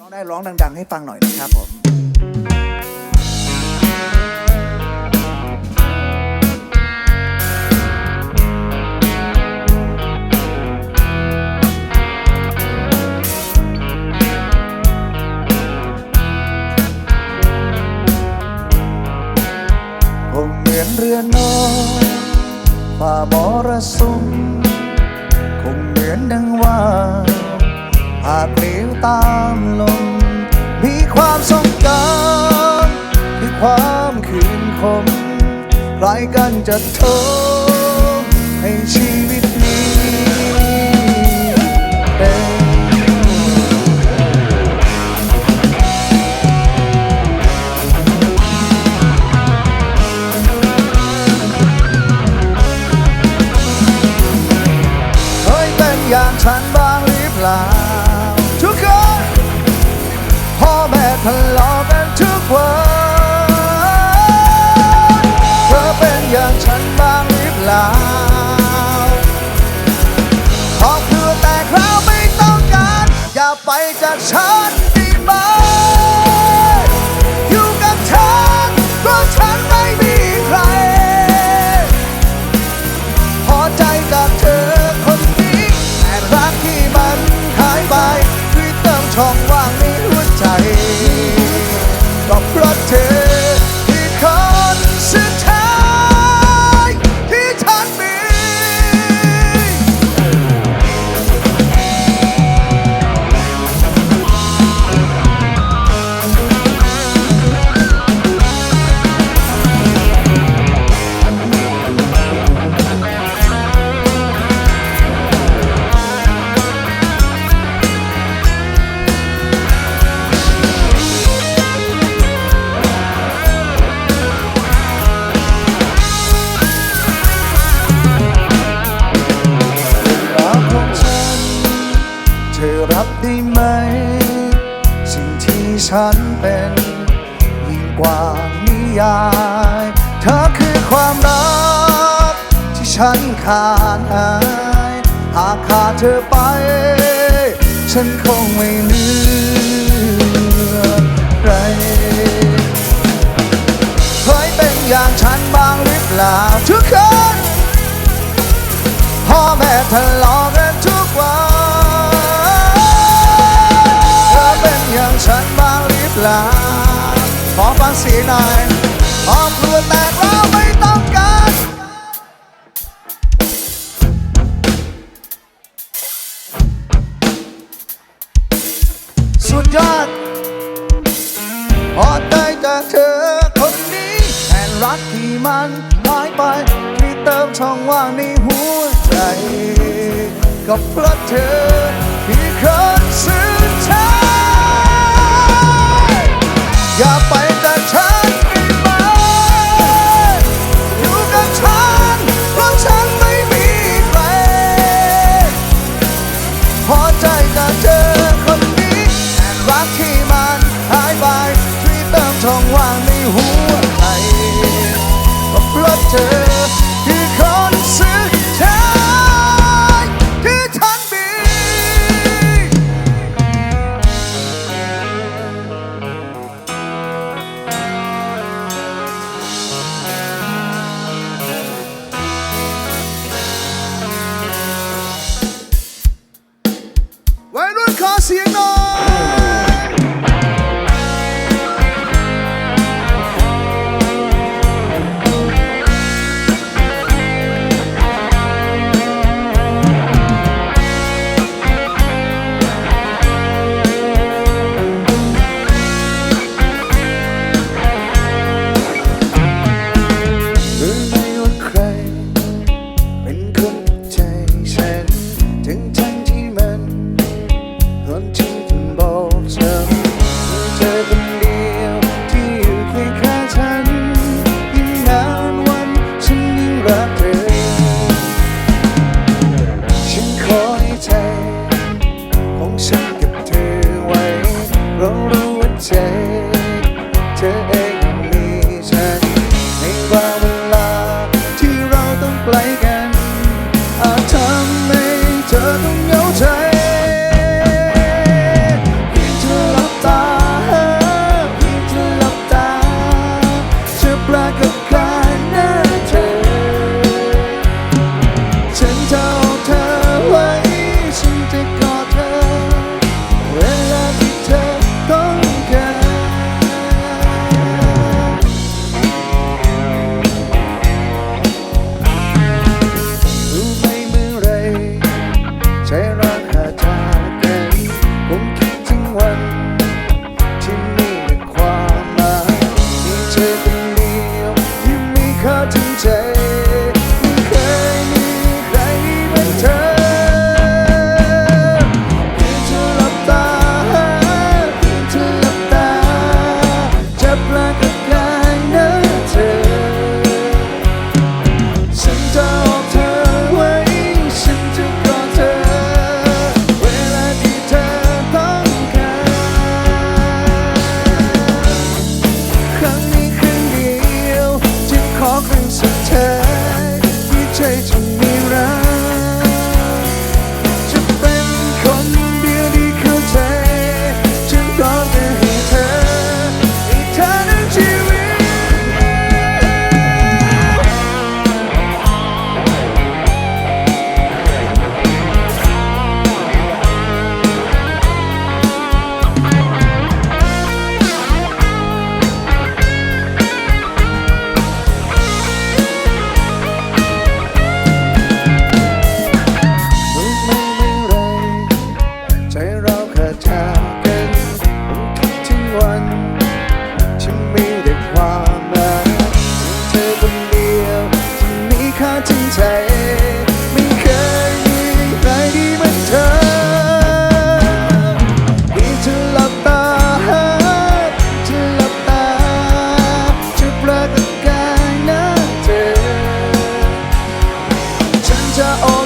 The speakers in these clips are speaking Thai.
ร้องได้ร้องดัง ๆ ให้ฟังหน่อยนะครับผมคงเหมือนเรือน้อยฝ่ามรสุมคงเหมือนดังว่าาดเปลี่ยวตามลม มีความทรงจำคือความคืนคมใครกันจะทนให้ชีวิต อย่ ฉันขาดหายหากขาดเธอไป ฉันคงไม่เหลือใครเคยเป็นอย่างฉันบ้างหรือเปล่าทุกคนพ่อแม่ทะเลาะกันทุกวันเธอเป็นอย่างฉันบ้างหรือเปล่าขอฟังเสียงหน่อยครอบครัวแตก ยอดพอได้จากเธอคนนี้แทนรักที่มันหายไปที่เติมช่องว่างในหัวใจ ก็เพราะเธอที่คนสุดท้าย หัวใจก็เพราะเธอ จะอ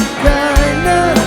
of.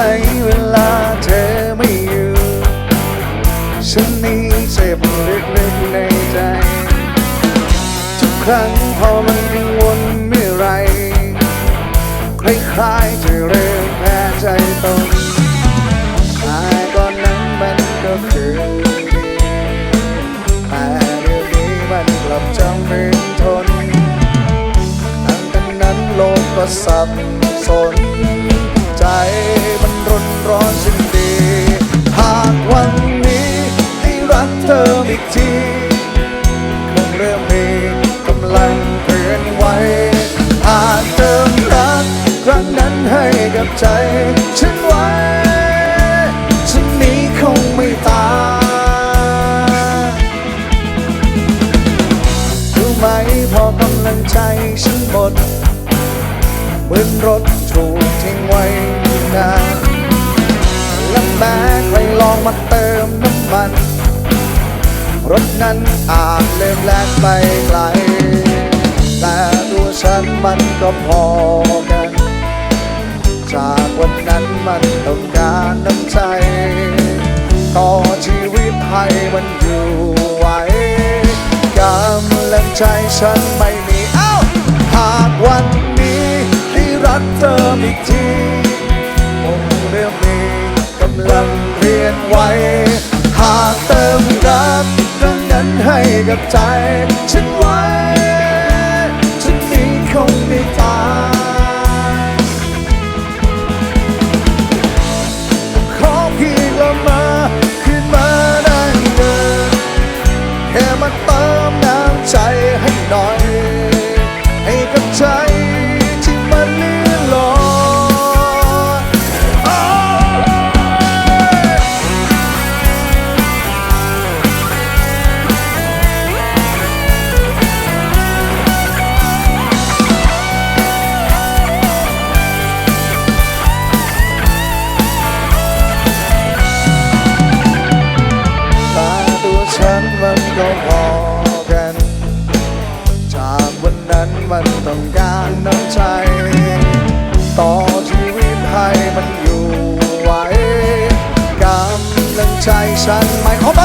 ไหมเวลาเธอไม่อยู่ ฉันนี่เจ็บลึกๆในใจ ทุกครั้งพอมันกังวลเมื่อไรคล้ายๆจะเริ่มแพ้ใจตนแต่ก่อนนั้นมันก็คือดีแต่เดี๋ยวนี้มันกลับจำเป็นทนตั้งแต่นั้นโลกก็สับสน ร้อนสิ้นดีหากวันนี้ได้รักเธออีกทีคงเริ่มมีกำลังเปลี่ยนไหวหากเติมรักครั้งนั้นให้กับใจฉัน รถนั้นอาจเริ่มแล่นไปไกล แต่ตัวฉันมันก็พอกัน จากวันนั้นมันต้องการน้ำใจ ต่อชีวิตให้มันอยู่ไหวกำลังใจฉันไม่มีเอ้าหากวันนี้ได้รักเธออีกทีคงเริ่มมีกำลังเปลี่ยนไหวหากเติมรัก กับใจ ฉันไว้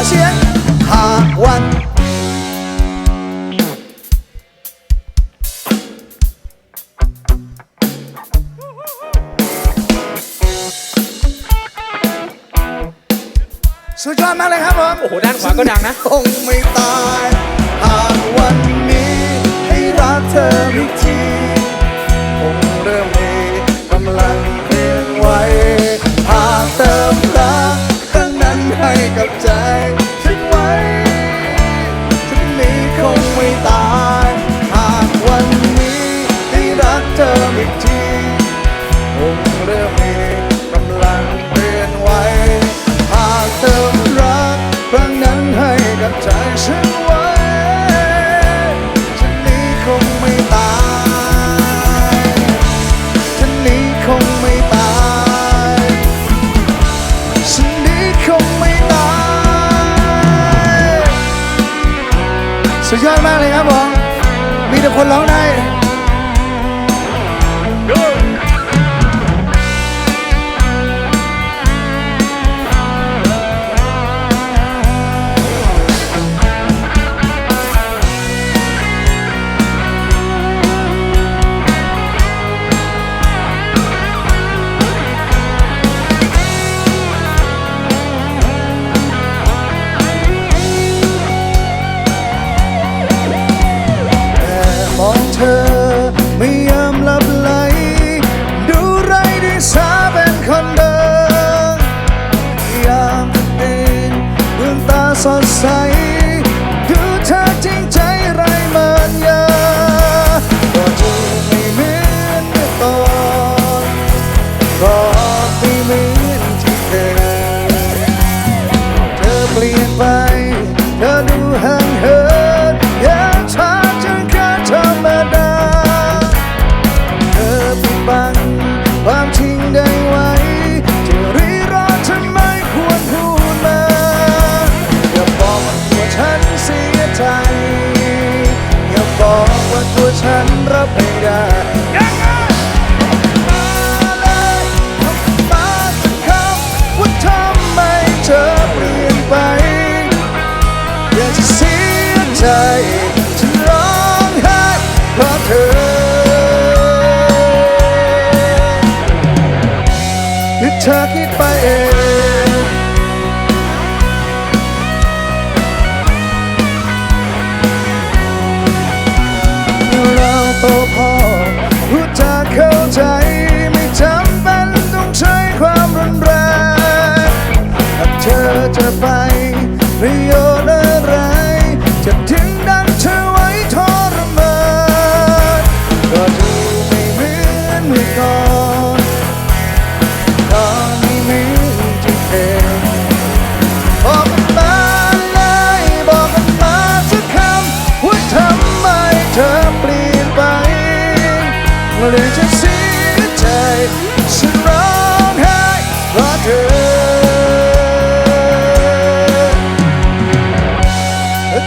เสียงหากวันสุดยอดมากเลยครับผม โอ้โห ด้านขวาก็ดังนะ คงไม่ตายากเลยครับผม มีแต่คนร้องได้ ฉันเสียใจ อย่าบอกว่าตัวฉันรับไม่ได้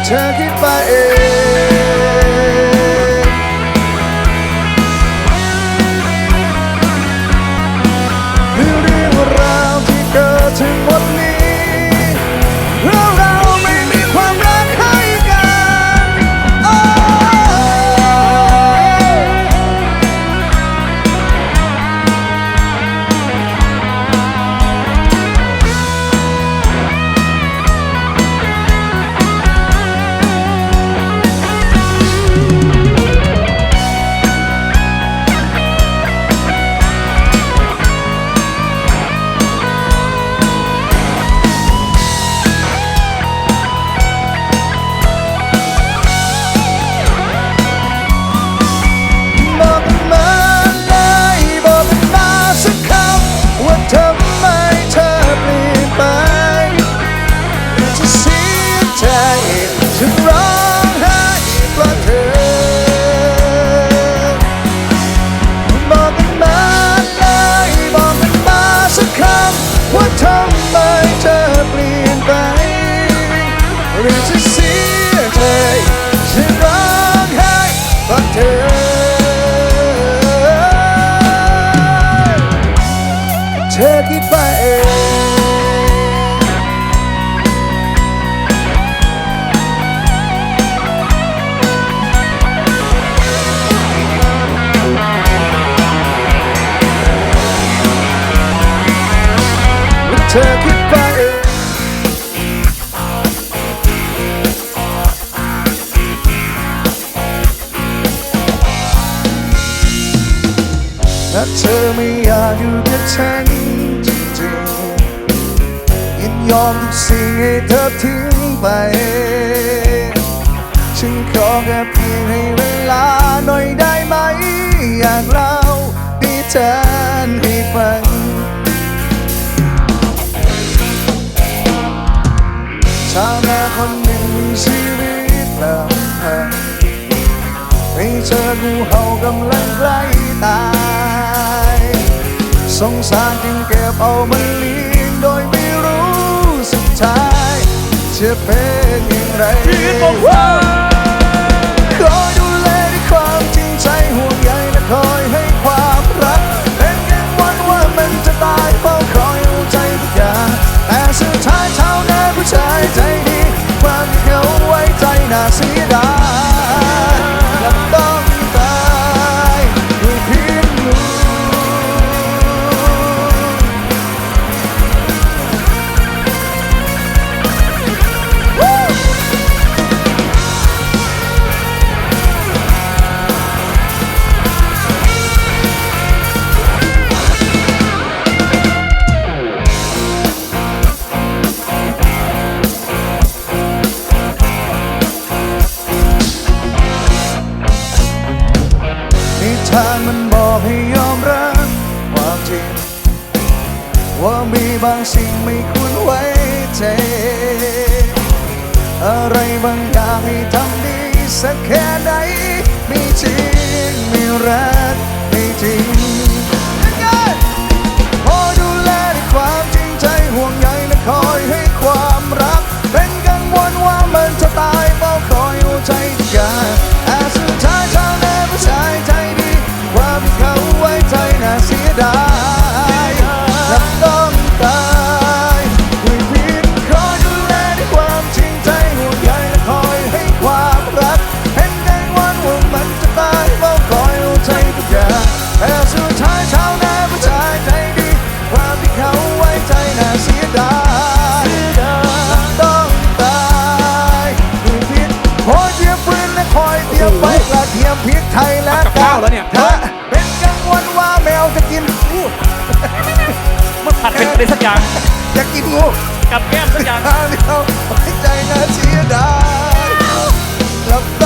เคิดไปเองถ้าเธอไม่อยากอยู่กับฉันจริงๆยินยอมทุกสิ่งให้เธอทิ้งไป ฉันขอแค่เพียงให้เวลาหน่อยได้ไหม อยากเล่าดีเธอให้ฟัง ชาวนาคนหนึ่งมีชีวิตลำพังไม่เจองูเห่ากำลังใกล้ตาย สงสารจึงเก็บเอามันเลี้ยงโดยไม่รู้สุดท้ายจะเป็นอย่างไร อะไรบางอย่างให้ทำดีสักแค่ไหนไม่จริงไม่รักไม่จริงพอดูแลด้วยความจริงใจห่วงใยแะคอยให้ความรัก เป็นกังวลว่ามันจะตายเฝ้คอยหัวใจกันแต่สุดายเธอแน่ผู้ชายใจดี ความเขาไว้ใจนาเสียดาย อะไรสักอย่างจะกินงูกับแก้มสักอย่างทางเดียวไม่ใจน่าเสียดายแล้วต้อง